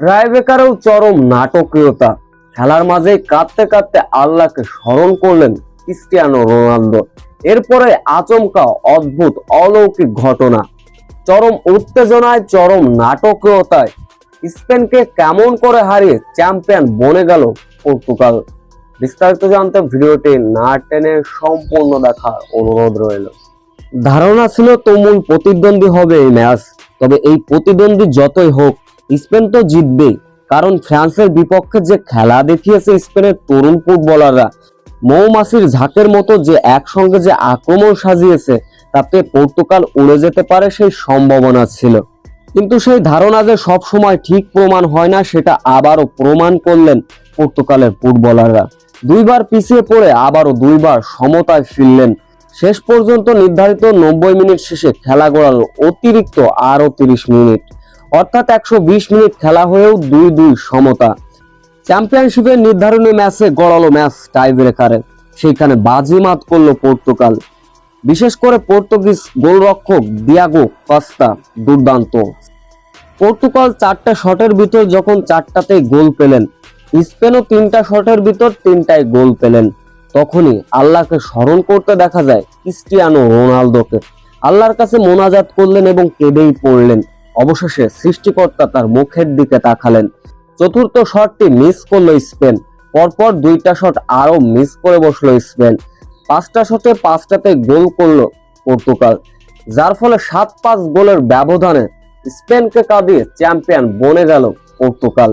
ট্রাইবেকারেও চরম নাটকীয়তা। খেলার মাঝে কাঁদতে কাঁদতে আল্লাহকে স্মরণ করলেন ক্রিস্টিয়ানো রোনালদো। এরপরে আচমকা অদ্ভুত অলৌকিক ঘটনা। চরম উত্তেজনায়, চরম নাটকীয়তায় স্পেনকে কেমন করে হারিয়ে চ্যাম্পিয়ন বনে গেল পর্তুগাল। বিস্তারিত জানতে ভিডিওটি না টেনে সম্পূর্ণ দেখার অনুরোধ রইল। ধারণা ছিল তুমুল প্রতিদ্বন্দ্বী হবে এই ম্যাচ, তবে এই প্রতিদ্বন্দ্বী যতই হোক স্পেন তো জিতবেই, কারণ ফ্রান্সের বিপক্ষে যে খেলা দেখিয়েছে স্পেনের তরুণ ফুটবলাররা, মৌমাছির ঝাঁকের মতো যে একসঙ্গে যে আক্রমণ সাজিয়েছে, তাতে পর্তুগাল উড়ে যেতে পারে সেই সম্ভাবনা ছিল। কিন্তু সেই ধারণা যে সব সময় ঠিক প্রমাণ হয় না, সেটা আবারও প্রমাণ করলেন পর্তুগালের ফুটবলাররা। দুইবার পিছিয়ে পড়ে আবারও দুইবার সমতায় ফিরলেন। শেষ পর্যন্ত নির্ধারিত নব্বই মিনিট শেষে খেলা গড়ালো অতিরিক্ত আরও তিরিশ মিনিট। অর্থাৎ একশো বিশ মিনিট খেলা হয়েও দুই দুই সমতা। চ্যাম্পিয়নশিপের নির্ধারণী ম্যাচে গড়ালো ম্যাচ টাই ব্রেকারে সেখানে বাজিমাত করল পর্তুগাল। বিশেষ করে পর্তুগিজ গোলরক্ষক দিয়াগো কস্তা, দুর্দান্ত। পর্তুগাল চারটা শটের ভিতর যখন চারটাতেই গোল পেলেন, স্পেনও তিনটা শটের ভিতর তিনটায় গোল পেলেন। তখনই আল্লাহকে স্মরণ করতে দেখা যায় ক্রিস্টিয়ানো রোনালদোকে। আল্লাহর কাছে মোনাজাত করলেন এবং কেঁদেই পড়লেন। অবশেষে সৃষ্টিকর্তা তার মুখের দিকে তাকালেন। চতুর্থ শটটি মিস করল স্পেন। পরপর দুইটা শট আরও মিস করে বসল স্পেন। পাঁচটা শটে পাঁচটাতে গোল করল পর্তুগাল, যার ফলে সাত পাঁচ গোলের ব্যবধানে স্পেনকে কাঁদিয়ে চ্যাম্পিয়ন বনে গেল পর্তুগাল।